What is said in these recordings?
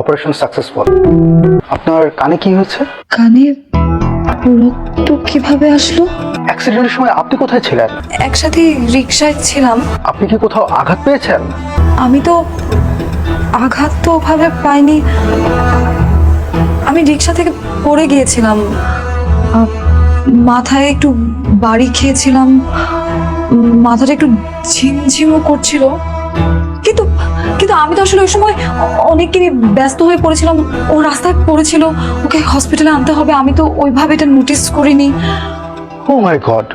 Operation successful আপনার কানে কি হয়েছে? কানে রক্ত কীভাবে আসলো? অ্যাক্সিডেন্টের সময় আপনি কোথায় ছিলেন? একসাথে রিক্সায় ছিলাম। আপনি কি কোথাও আঘাত পেয়েছেন? আমি তো আঘাত তো ওভাবে পাইনি। আমি রিক্সা থেকে পড়ে গিয়েছিলাম। মাথায় একটু বাড়ি খেয়েছিলাম। মাথাটা একটু ঝিমঝিমও করছিল। কিন্তু আমি তো আসলে ওই সময় অনেকদিনই ব্যস্ত হয়ে পড়েছিলাম। ও রাস্তায় পড়েছিল ওকে হসপিটালে আনতে হবে। আমি তো ওইভাবে এটা নোটিস করিনি। ও মাই গড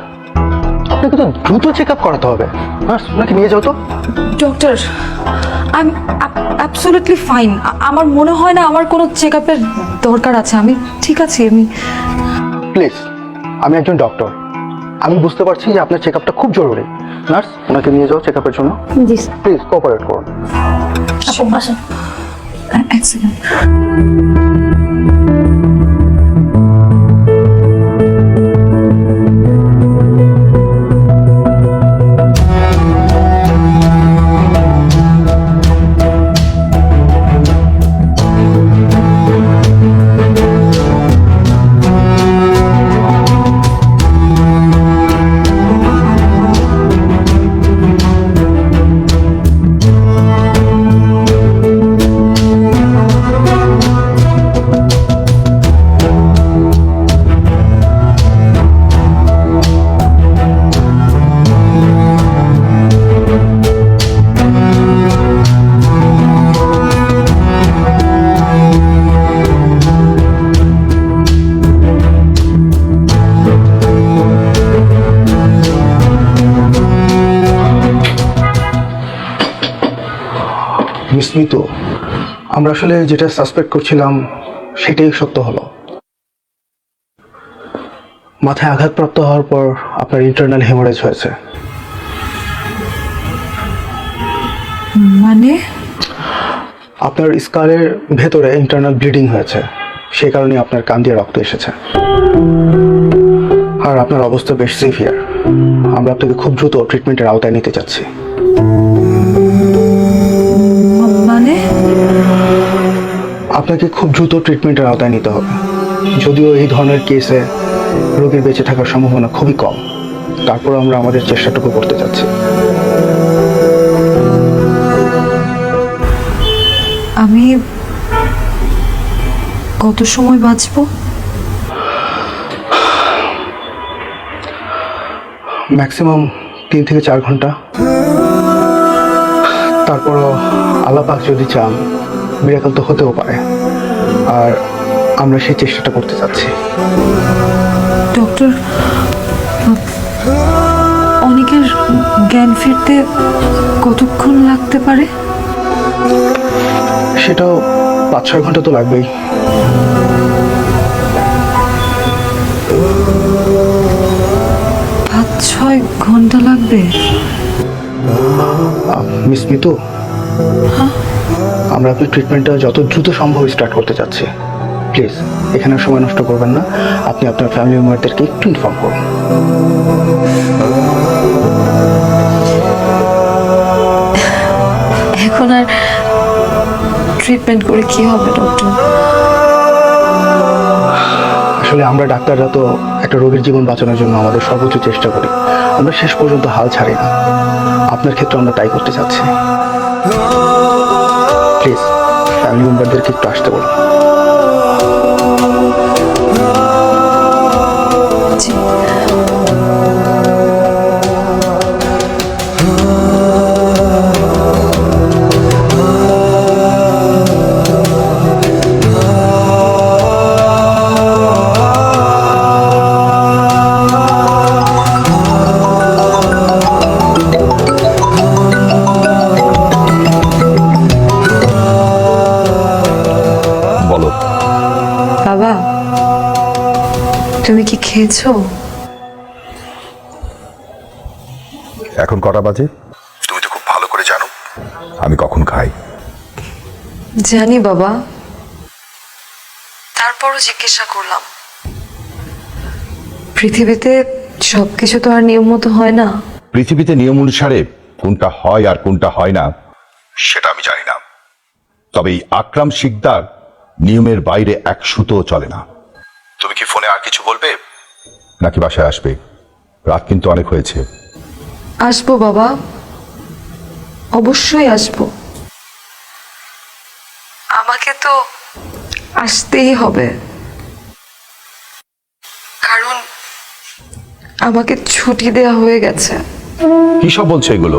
আপনাকে তো দ্রুত চেক আপ করাতে হবে। নার্স ওনাকে নিয়ে যাও তো। Doctor I am absolutely fine আমার মনে হয় না আমার কোনো চেক আপের দরকার আছে। আমি ঠিক আছি আমি প্লিজ আমি একজন ডক্টর আমি বুঝতে পারছি যে আপনার চেক আপটা খুব জরুরি। নার্স ওনাকে নিয়ে যাও চেক আপের জন্য। জি প্লিজ কোঅপারেট করুন। Tapos, Ay, ah, excellent. বিস্মিত। আমরা আসলে যেটা সাসপেক্ট করছিলাম সেটাই সত্য হলো। মাথায় আঘাতপ্রাপ্ত হওয়ার পর আপনার ইন্টারনাল হেমোরেজ হয়েছে। মানে? আপনার স্কালের ভেতরে ইন্টারনাল ব্লিডিং হয়েছে। সেই কারণে আপনার কান দিয়ে রক্ত এসেছে। আর আপনার অবস্থা বেশ সিভিয়ার আমরা আপনাকে খুব দ্রুত ট্রিটমেন্টের আওতায় নিতে চাচ্ছি। আপনাকে খুব দ্রুত ট্রিটমেন্টের আওতায় নিতে হবে। যদিও এই ধরনের কেসে রোগীর বেঁচে থাকার সম্ভাবনা খুবই কম। তারপর আমরা আমাদের চেষ্টাটুকু করতে চাচ্ছি। আমি কত সময় বাঁচবো? ম্যাক্সিমাম তিন থেকে চার ঘণ্টা। তারপরও আল্লাপাক যদি চান বিরাকাল তো হতেও পারে। আর আমরা সেই চেষ্টাটা করতে চাচ্ছি। ডক্টর অনেকের জ্ঞান ফিরতে কতক্ষণ লাগতে পারে? সেটাও পাঁচ ছয় ঘণ্টা তো লাগবেই। পাঁচ ছয় ঘণ্টা লাগবে? মিস মিতু? আমরা আপনার ট্রিটমেন্টটা যত দ্রুত সম্ভব স্টার্ট করতে চাচ্ছি। প্লিজ এখানে সময় নষ্ট করবেন না। আপনি আপনার ফ্যামিলি মেম্বারদেরকে একটু ইনফর্ম করুন। এখন আর ট্রিটমেন্ট করে কি হবে ডক্টর আসলে আমরা ডাক্তাররা তো একটা রোগীর জীবন বাঁচানোর জন্য আমাদের সর্বোচ্চ চেষ্টা করি। আমরা শেষ পর্যন্ত হাল ছাড়ি না। আপনার ক্ষেত্রে আমরা তাই করতে চাচ্ছি। প্লিজ ফ্যামিলি মেম্বারদেরকে একটু আসতে বলুন খেয়েছো? এখন কটা বাজে? তুমি তো খুব ভালো করে জানো আমি কখন খাই। জানি বাবা। তারপরও জিজ্ঞাসা করলাম। পৃথিবীতে সবকিছু তো আর নিয়ম মতো হয় না। পৃথিবীতে নিয়ম অনুসারে কোনটা হয় আর কোনটা হয় না সেটা আমি জানি না। তবে এই আকরাম শিকদার নিয়মের বাইরে এক সুতো চলে না। তুমি কি ফোনে আর কিছু বলবে? নাকি বাসায় আসবে? রাত কিন্তু অনেক হয়েছে। আসব বাবা। অবশ্যই আসব। আমাকে তো আসতেই হবে। কারণ আমাকে ছুটি দেয়া হয়ে গেছে। কি সব বলছো এগুলো?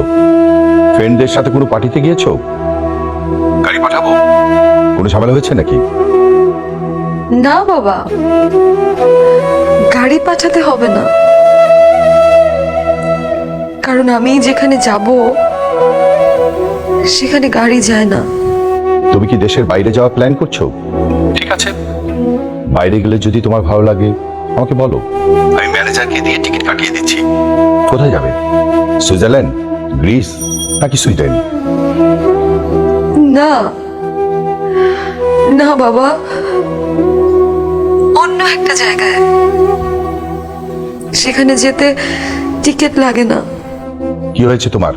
ফ্রেন্ডদের সাথে কোনো পার্টিতে গিয়েছো? গাড়ি পাঠাবো? কোনো ঝামেলা হয়েছে নাকি? না বাবা। গাড়ি পাঠাতে হবে না। কারণ আমি যেখানে যাব সেখানে গাড়ি যায় না। তুমি কি দেশের বাইরে যাওয়ার প্ল্যান করছ? ঠিক আছে। বাইরে গেলে যদি তোমার ভালো লাগে আমাকে বলো। আমি ম্যানেজারকে দিয়ে টিকিট কাটিয়ে দিচ্ছি। কোথায় যাবে? সুইজারল্যান্ড গ্রিস নাকি সুইডেন? না। না বাবা। অন্য একটা জায়গায়। সেখানে যেতে টিকিট লাগে না। কি হয়েছে তোমার?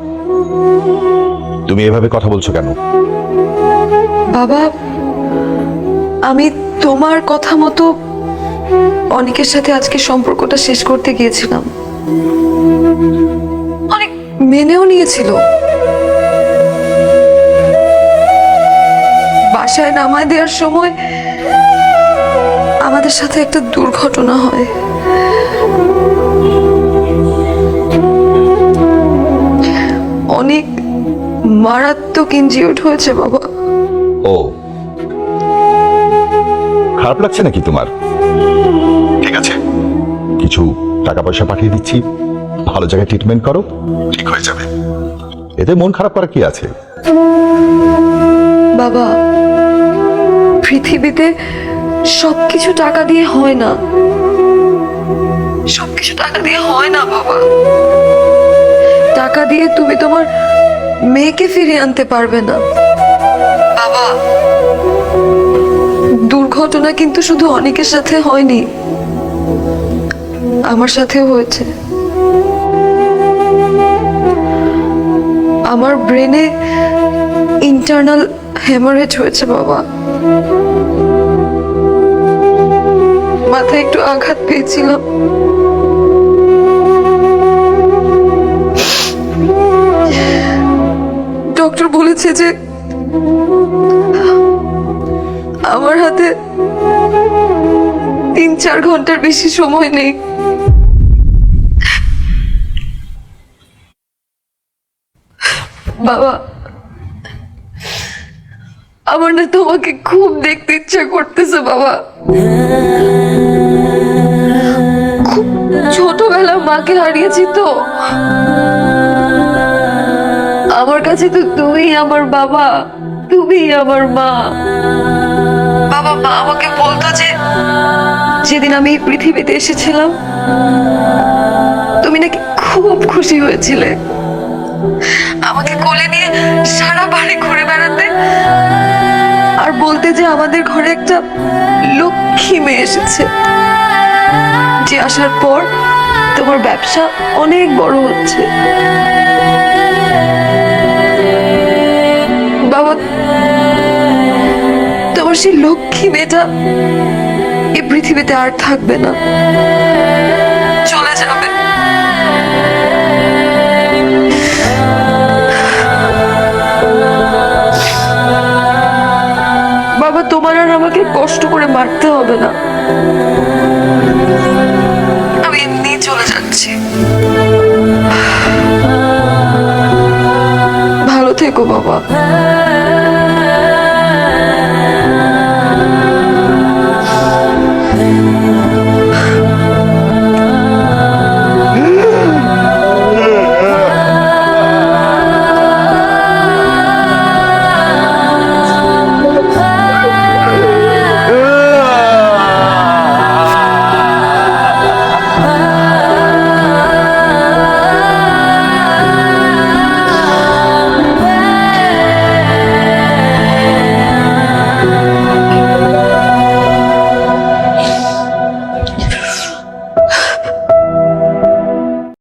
তুমি এভাবে কথা বলছো কেন? বাবা আমি তোমার কথা মতো অনেকের সাথে আজকে সম্পর্কটা শেষ করতে গিয়েছিলাম। অনেক মেনেও নিয়েছিল। বাসায় নামায় দেওয়ার সময় আমাদের সাথে একটা দুর্ঘটনা হয়। অনেক মারাত্মক ইনজিউর্ড হয়েছে বাবা। ও। খারাপ লাগছে নাকি তোমার? ঠিক আছে। কিছু টাকা পয়সা পাঠিয়ে দিচ্ছি। ভালো জায়গায় ট্রিটমেন্ট করো। ঠিক হয়ে যাবে। এতে মন খারাপ করা কি আছে? বাবা পৃথিবীতে সবকিছু টাকা দিয়ে হয় না। সবকিছু টাকা দিয়ে হয় না বাবা। টাকা দিয়ে তুমি তোমার মেয়েকে ফিরিয়ে আনতে পারবে না। বাবা। দুর্ঘটনা কিন্তু শুধু অনেকের সাথে হয়নি। আমার সাথেও হয়েছে। আমার ব্রেনে ইন্টারনাল হেমারেজ হয়েছে বাবা। মাথায় একটু আঘাত পেয়েছিলাম। ডক্টর বলেছে যে আমার হাতে তিন চার ঘণ্টার বেশি সময় নেই। বাবা, আমার না তোমাকে খুব দেখতে ইচ্ছা করতেছে, বাবা। খুব ছোটবেলা মাকে হারিয়েছি তো। আমার কাছে তো তুমি আমার বাবা তুমি আমার মা। বাবা, মা আমাকে বলতো যে, যেদিন আমি এই পৃথিবীতে এসেছিলাম, তুমি নাকি খুব খুশি হয়েছিলে। আমাকে কোলে নিয়ে সারা বাড়ি ঘুরে বেড়াতে বলতে যে আমাদের ঘরে একটা লক্ষ্মী মেয়ে এসেছে। যে আসার পর তোমার ব্যবসা অনেক বড় হচ্ছে। বাবা, তোমার সেই লক্ষ্মী মেয়েটা এই পৃথিবীতে আর থাকবে না। চলে যাবে। আমাকে কষ্ট করে মারতে হবে না। আমি এমনি চলে যাচ্ছি। ভালো থেকো বাবা।